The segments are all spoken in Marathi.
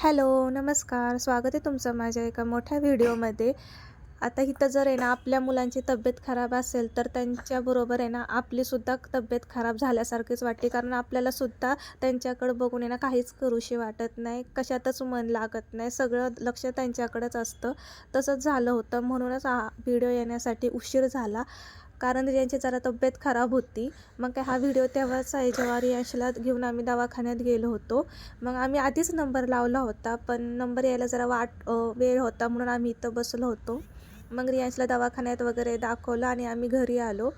हॅलो नमस्कार. स्वागत आहे तुमचं माझ्या एका मोठ्या व्हिडिओमध्ये. आता इथं जर आहे ना आपल्या मुलांची तब्येत खराब असेल तर त्यांच्याबरोबर आहे ना आपलीसुद्धा तब्येत खराब झाल्यासारखीच वाटते. कारण आपल्यालासुद्धा त्यांच्याकडं बघून आहे ना काहीच करूशी वाटत नाही. कशातच मन लागत नाही. सगळं लक्ष त्यांच्याकडंच असतं. तसंच झालं होतं. म्हणूनच हा व्हिडिओ येण्यासाठी उशीर झाला. कारण त्यांची जरा तब्येत खराब होती. मग काय हा व्हिडिओ तेव्हाच आहे जेव्हा रियांशला घेऊन आम्ही दवाखान्यात गेलो होतो. मग आम्ही आधीच नंबर लावला होता पण नंबर यायला जरा वाट वेळ होता म्हणून आम्ही इथं बसलो होतो. मग रियांशला दवाखान्यात वगैरे दाखवलं आणि आम्ही घरी आलो.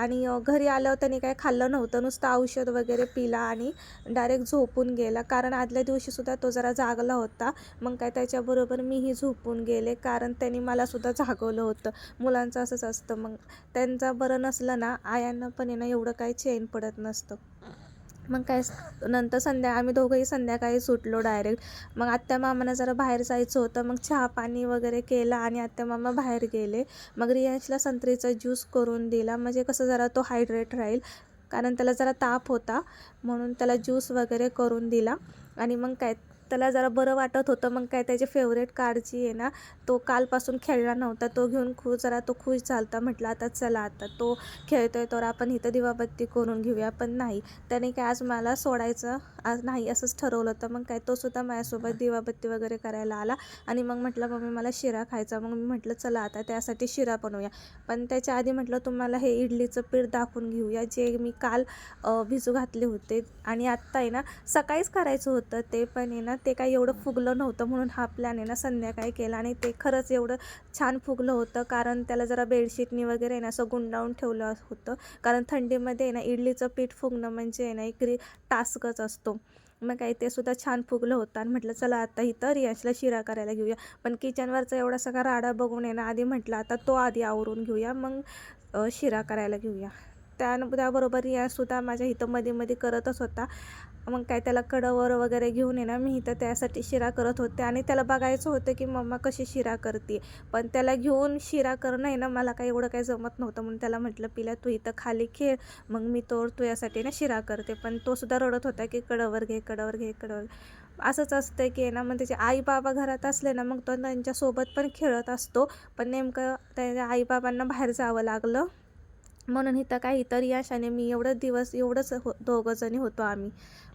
आणि घरी आल्यावर त्यांनी काय खाल्लं नव्हतं. नुसतं औषध वगैरे पिला आणि डायरेक्ट झोपून गेला. कारण आदल्या दिवशीसुद्धा तो जरा जागला होता. मग काय त्याच्याबरोबर मीही झोपून गेले. कारण त्यांनी मलासुद्धा जागवलं होतं. मुलांचं असंच असतं. मग त्यांचा बरं नसलं ना आयांना पण आहे ना एवढं काही चैन पडत नसतं. मग काय नंतर संध्या आम्ही दोघंही संध्याकाळी सुटलो डायरेक्ट मग आत्या मामांना जरा बाहेर जायचं होतं मग चहा पाणी वगैरे केलं आणि आत्या मामा बाहेर गेले. मग रियांशला संत्रीचा ज्यूस करून दिला. म्हणजे कसं जरा तो हायड्रेट राहील कारण त्याला जरा ताप होता म्हणून त्याला ज्यूस वगैरे करून दिला. आणि मग काय त्याला जरा बरं वाटत होतं. मग काय त्याची फेवरेट कारची आहे ना तो कालपासून खेळला नव्हता. तो घेऊन खूप जरा तो खुश झालता. म्हटलं आता चला आता तो खेळतोय तर आपण इथं दिवाबत्ती करून घेऊया. पण नाही त्याने काय आज मला सोडायचं आज नाही असंच ठरवलं होतं. मग काय तो सुद्धा माझ्यासोबत दिवाबत्ती वगैरे करायला आला आणि मग म्हटलं मम्मी मला शिरा खायचा. मग मी म्हटलं चला आता त्यासाठी शिरा बनवूया. पण त्याच्या आधी म्हटलं तुम्हाला हे इडलीचं पीठ दाखवून घेऊया जे मी काल भिजू घातले होते आणि आत्ता आहे ना सकाळीच करायचं होतं ते पण आहे ना ते काही एवढं फुगलं नव्हतं म्हणून हा प्लॅन आहे ना संध्याकाळी केला आणि ते खरंच एवढं छान फुगलं होतं. कारण त्याला जरा बेडशीटनी वगैरे आहे ना असं गुंडाळून ठेवलं होतं. कारण थंडीमध्ये आहे ना इडलीचं पीठ फुगणं म्हणजे आहे ना एक टास्कच असतो. मग काही ते सुद्धा छान फुगलं होतं. आणि म्हटलं चला आता इथं रियांशला शिरा करायला घेऊया. पण किचनवरचा एवढा सगळा राडा बघून आहे ना आधी म्हटलं आता तो आधी आवरून घेऊया मग शिरा करायला घेऊया. त्या त्याबरोबर रियासुद्धा माझ्या इथं मध्ये मध्ये करतच होता. मग काय त्याला कडवर वगैरे घेऊन ये ना मी इथं त्यासाठी शिरा करत होते. आणि त्याला बघायचं होतं की मम्मा कशी शिरा करते. पण त्याला घेऊन शिरा करणं आहे ना मला काही एवढं काही जमत नव्हतं. म्हणून त्याला म्हटलं पिला तू इथं खाली खेळ. मग मी तो तू यासाठी ना शिरा करते. पण तो सुद्धा रडत होता की कडवर घे कडवर घे कडवर असंच असतं की ना मग त्याचे आई बाबा घरात असले ना मग तो त्यांच्यासोबत पण खेळत असतो. पण नेमकं त्याच्या आईबाबांना बाहेर जावं लागलं. म्हणून इथं काहीतरी यशाने मी एवढं दिवस एवढंच हो दोघंजणी होतो आम्ही.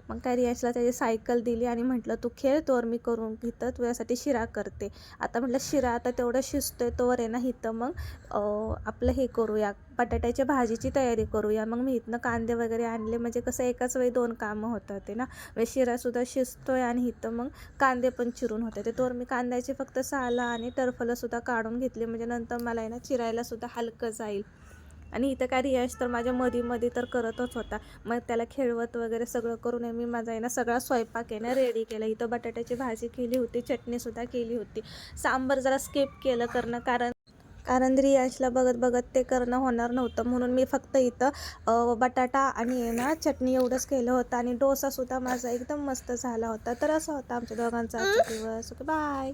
मग काय रियाशला त्याची सायकल दिली आणि म्हटलं तू खेळ तोवर मी करून घेतं तुझ्यासाठी शिरा करते. आता म्हटलं शिरा आता तेवढं शिजतोय तोवर आहे ना इथं मग आपलं हे करूया बटाट्याच्या भाजीची तयारी करूया. मग मी इथनं कांदे वगैरे आणले म्हणजे कसं एकाच वेळी दोन कामं होतात ते ना. म्हणजे शिरासुद्धा शिजतोय आणि इथं मग कांदे पण चिरून होते. ते तोवर मी कांद्याचे फक्त साला आणि टरफलंसुद्धा काढून घेतली म्हणजे नंतर मला आहे ना चिरायलासुद्धा हलकं जाईल. आणि इथं काय रियाश तर माझ्या मध्ये मध्ये तर करतच होता. मग त्याला खेळवत वगैरे सगळं करून मी माझा आहे ना सगळा स्वयंपाक आहे ना रेडी केला. इथं बटाट्याची भाजी केली होती चटणीसुद्धा केली होती. सांबर जरा स्किप केलं करणं कारण कारण रियाशला बघत बघत ते करणं होणार नव्हतं. म्हणून मी फक्त इथं बटाटा आणि आहे ना चटणी एवढंच केलं होतं. आणि डोसासुद्धा माझा एकदम मस्त झाला होता. तर असा होता आमच्या दोघांचा आजचा दिवस. Okay bye